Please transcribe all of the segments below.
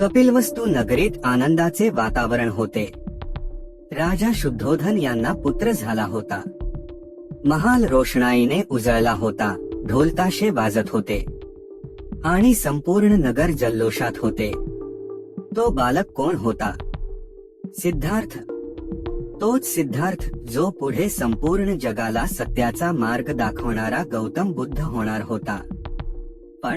कपिलवस्तू नगरीत आनंदाचे वातावरण होते. राजा शुद्धोधन यांना पुत्र झाला होता. महाल रोषणाईने उजळला होता ढोलताशे वाजत होते. आणि संपूर्ण नगर जल्लोषात होते. तो बालक कोण होता? सिद्धार्थ. तोच सिद्धार्थ जो पुढे संपूर्ण जगाला सत्याचा मार्ग दाखवणारा गौतम बुद्ध होणार होता. पण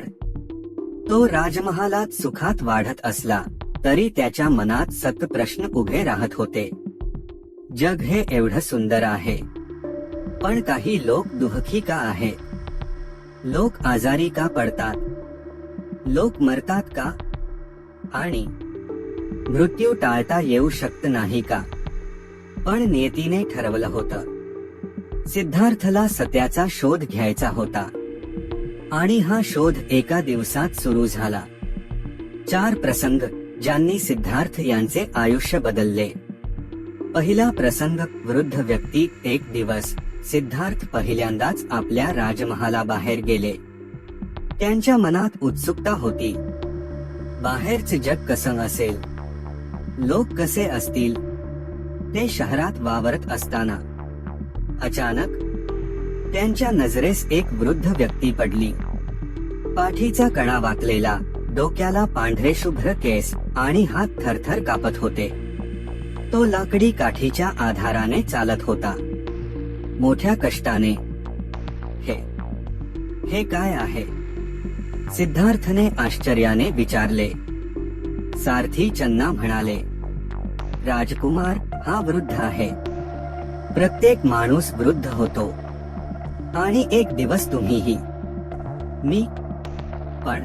तो राजमहालात सुखात वाढत असला तरी त्याच्या मनात सत प्रश्न उभे राहत होते. जग हे एवढं सुंदर आहे. पण काही लोक दुःखी का आहे लोक आजारी का पडतात? लोक मरतात का? आणि मृत्यू टाळता येऊ शकत नाही का? पण नेतीने ठरवलं होतं. सिद्धार्थला सत्याचा शोध घ्यायचा होता. आणि हा शोध एका दिवसात सुरू झाला. चार प्रसंग ज्यांनी सिद्धार्थ यांचे आयुष्य बदलले. पहिला प्रसंग वृद्ध व्यक्ती एक दिवस. सिद्धार्थ पहिल्यांदाच आपल्या राजमहालाबाहेर गेले. त्यांच्या मनात उत्सुकता होती. बाहेरचे जग कसं असेल? लोक कसे असतील? ते शहरात वावरत असताना. अचानक त्यांच्या नजरेस एक वृद्ध व्यक्ती पडली. पाठीचा कणा वाकलेला डोक्याला पांढरे शुभ्र केस आणि हात थरथर कापत होते. तो लाकडी काठीच्या आधाराने चालत होता. मोठ्या कष्टाने हे हे काय आहे? सिद्धार्थने आश्चर्याने विचारले. सारथी चन्ना म्हणाले राजकुमार हा वृद्ध आहे. प्रत्येक माणूस वृद्ध होतो. आणि एक दिवस तुम्हीही. मी पण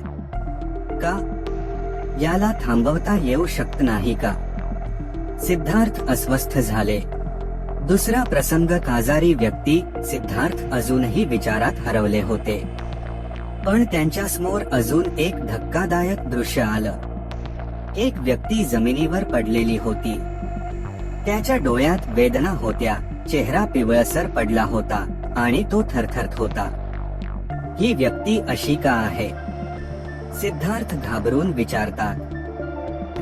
का? याला थांबवता येऊ शकत नाही का? सिद्धार्थ अस्वस्थ झाले. दुसरा प्रसंग काजारी व्यक्ती सिद्धार्थ अजूनही विचारात हरवले होते. पण त्यांच्यासमोर अजून एक धक्कादायक दृश्य आलं. एक व्यक्ती जमिनीवर पडलेली होती. त्याच्या डोळ्यात वेदना होत्या. चेहरा पिवळसर पडला होता. आणि तो थरथरत होता. ही व्यक्ती अशी का आहे. सिद्धार्थ घाबरून विचारतात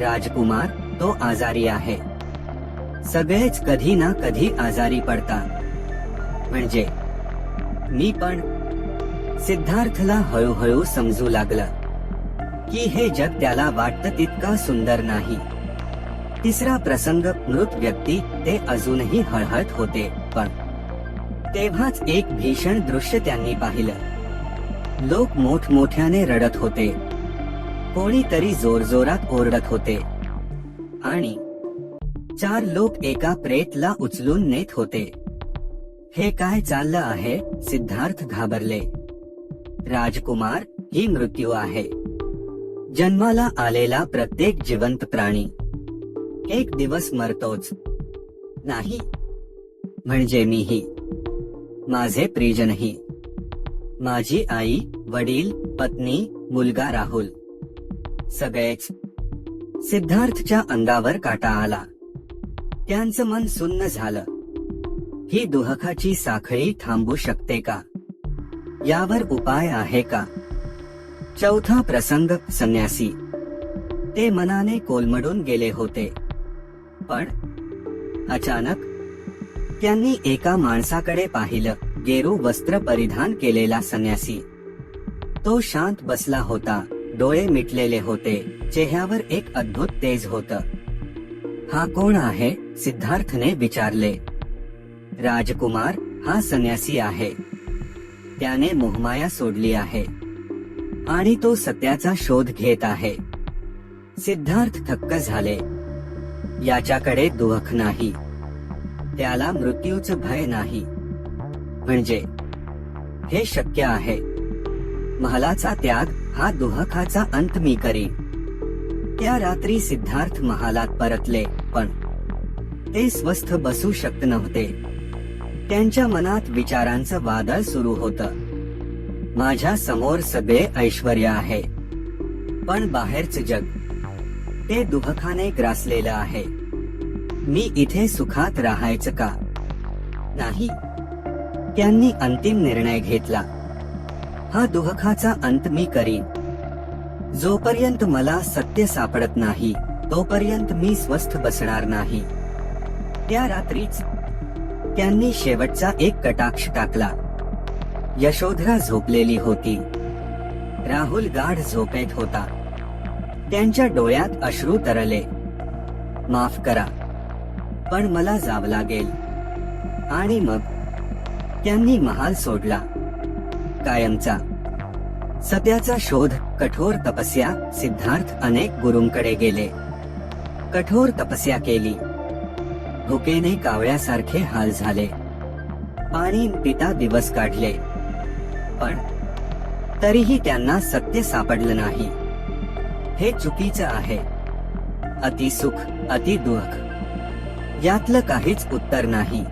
राजकुमार तो आजारी आहे. सगळेच कधी ना कधी आजारी पडतात. म्हणजे? मी पण. सिद्धार्थला हळूहळू समजू लागलं की हे जग त्याला वाटतं तितका सुंदर नाही. तिसरा प्रसंग मृत व्यक्ती ते अजूनही हळहळत होते पण तेव्हाच एक भीषण दृश्य त्यांनी पाहिलं. लोक मोठमोठ्याने रडत होते. कोणीतरी जोरजोरात ओरडत होते. आणि चार लोक एका प्रेतला उचलून नेत होते. हे काय चाललं आहे? सिद्धार्थ घाबरले. राजकुमार ही मृत्यू आहे. जन्माला आलेला प्रत्येक जिवंत प्राणी. एक दिवस मरतोच. नाही. म्हणजे मीही. माझे प्रियजनही. माझी आई वडील पत्नी मुलगा राहुल. सगळेच सिद्धार्थच्या अंगावर काटा आला. त्यांचं मन सुन्न झालं. ही दुहखाची साखळी थांबू शकते का? यावर उपाय आहे का? चौथा प्रसंग संन्यासी. ते मनाने कोलमडून गेले होते. पण अचानक त्यांनी एका माणसाकडे पाहिलं. गेरू वस्त्र परिधान केलेला संन्यासी. तो शांत बसला होता. डोळे मिटलेले होते. चेहऱ्यावर एक अद्भुत तेज होत. हा कोण आहे? सिद्धार्थने विचारले. राजकुमार हा संन्यासी आहे. त्याने मोहमाया सोडली आहे. आणि तो सत्याचा शोध घेत आहे. सिद्धार्थ थक्क झाले. याच्याकडे दुःख नाही. त्याला मृत्यूच भय नाही. म्हणजे हे शक्य आहे. महालाचा त्याग हा दुहखाचा अंत मी करीन. त्या रात्री सिद्धार्थ महालात परतले पण ते स्वस्थ बसू शकत नव्हते. त्यांच्या मनात विचारांचं वादळ सुरू होत. माझ्यासमोर सगळे ऐश्वर आहे. पण बाहेरच जग ते दुहखाने ग्रासलेलं आहे. मी इथे सुखात राहायचं का? नाही. त्यांनी अंतिम निर्णय घेतला. हा दुःखाचा अंत मी करीन. जोपर्यंत मला सत्य सापडत नाही तोपर्यंत मी स्वस्थ बसणार नाही. त्या रात्रीच त्यांनी शेवटचा एक कटाक्ष टाकला. यशोधरा झोपलेली होती. राहुल गाढ झोपेत होता. त्यांच्या डोळ्यात अश्रू तरले. माफ करा. पण मला जावं लागेल. आणि मग त्यांनी महाल सोडला. कायमचा सत्याचा शोध कठोर तपस्या सिद्धार्थ अनेक गुरूंकडे गेले. कठोर तपस्या केली. भुकेने कावळ्यासारखे हाल झाले. पाणी पिता दिवस काढले. पण तरीही त्यांना सत्य सापडलं नाही. हे चुकीचं आहे. अति सुख अति दुःख. यातलं काहीच उत्तर नाही.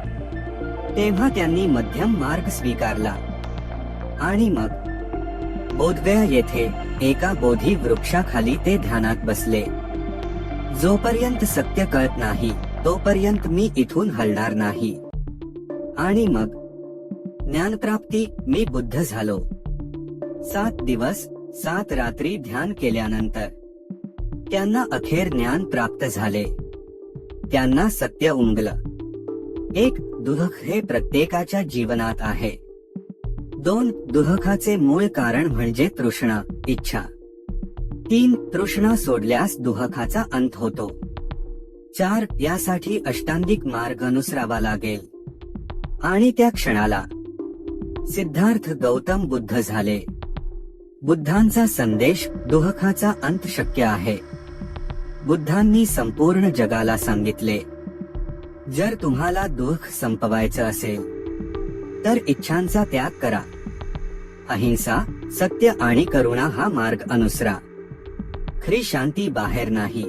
तेव्हा त्यांनी मध्यम मार्ग स्वीकारला. आणि मग बोधगया येथे एका बोधी वृक्षाखाली ते ध्यानात बसले. जोपर्यंत सत्य कळत नाही तोपर्यंत मी इथून हलणार नाही. आणि मग ज्ञानप्राप्ती मी बुद्ध झालो. सात दिवस सात रात्री ध्यान केल्यानंतर त्यांना अखेर ज्ञान प्राप्त झाले. त्यांना सत्य उमगलं. एक दुःख हे प्रत्येकाच्या जीवनात आहे. दोन दुःखाचे मूळ कारण म्हणजे तृष्णा इच्छा. तीन तृष्णा सोडल्यास दुःखाचा अंत होतो. चार यासाठी अष्टांगिक मार्ग अनुसरावा लागेल. आणि त्या क्षणाला. सिद्धार्थ गौतम बुद्ध झाले. बुद्धांचा संदेश दुःखाचा अंत शक्य आहे. बुद्धांनी संपूर्ण जगाला सांगितले. जर तुम्हाला दुःख संपवायचं असेल तर इच्छांचा त्याग करा. अहिंसा सत्य आणि करुणा हा मार्ग अनुसरा. खरी शांती बाहेर नाही.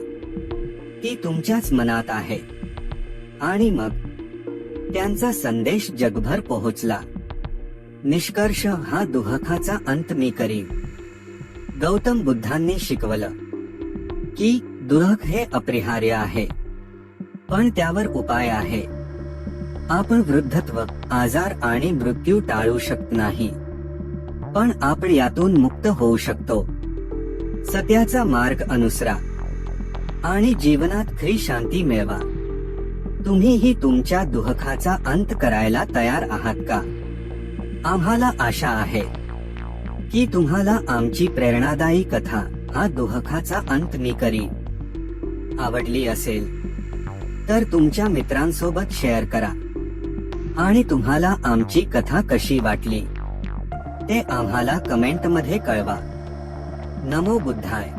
ती तुमच्याच मनात आहे. आणि मग त्यांचा संदेश जगभर पोहोचला. निष्कर्ष हा दुहखाचा अंत मी करीन. गौतम बुद्धांनी शिकवलं की दुःख हे अपरिहार्य आहे. पण त्यावर उपाय आहे. आपण वृद्धत्व आजार आणि मृत्यू टाळू शकत नाही. पण आपण यातून मुक्त होऊ शकतो. सत्याचा मार्ग अनुसरा. आणि जीवनात खरी शांती मिळवा. तुम्हीही तुमच्या दुःखाचा अंत करायला तयार आहात का? आम्हाला आशा आहे. की तुम्हाला आमची प्रेरणादायी कथा हा दुःखाचा अंत मी करीन. आवडली असेल तर तुमच्या मित्रांसोबत शेअर करा. आणि तुम्हाला आमची कथा कशी वाटली ते आम्हाला कमेंटमध्ये कळवा. नमो बुद्धाय.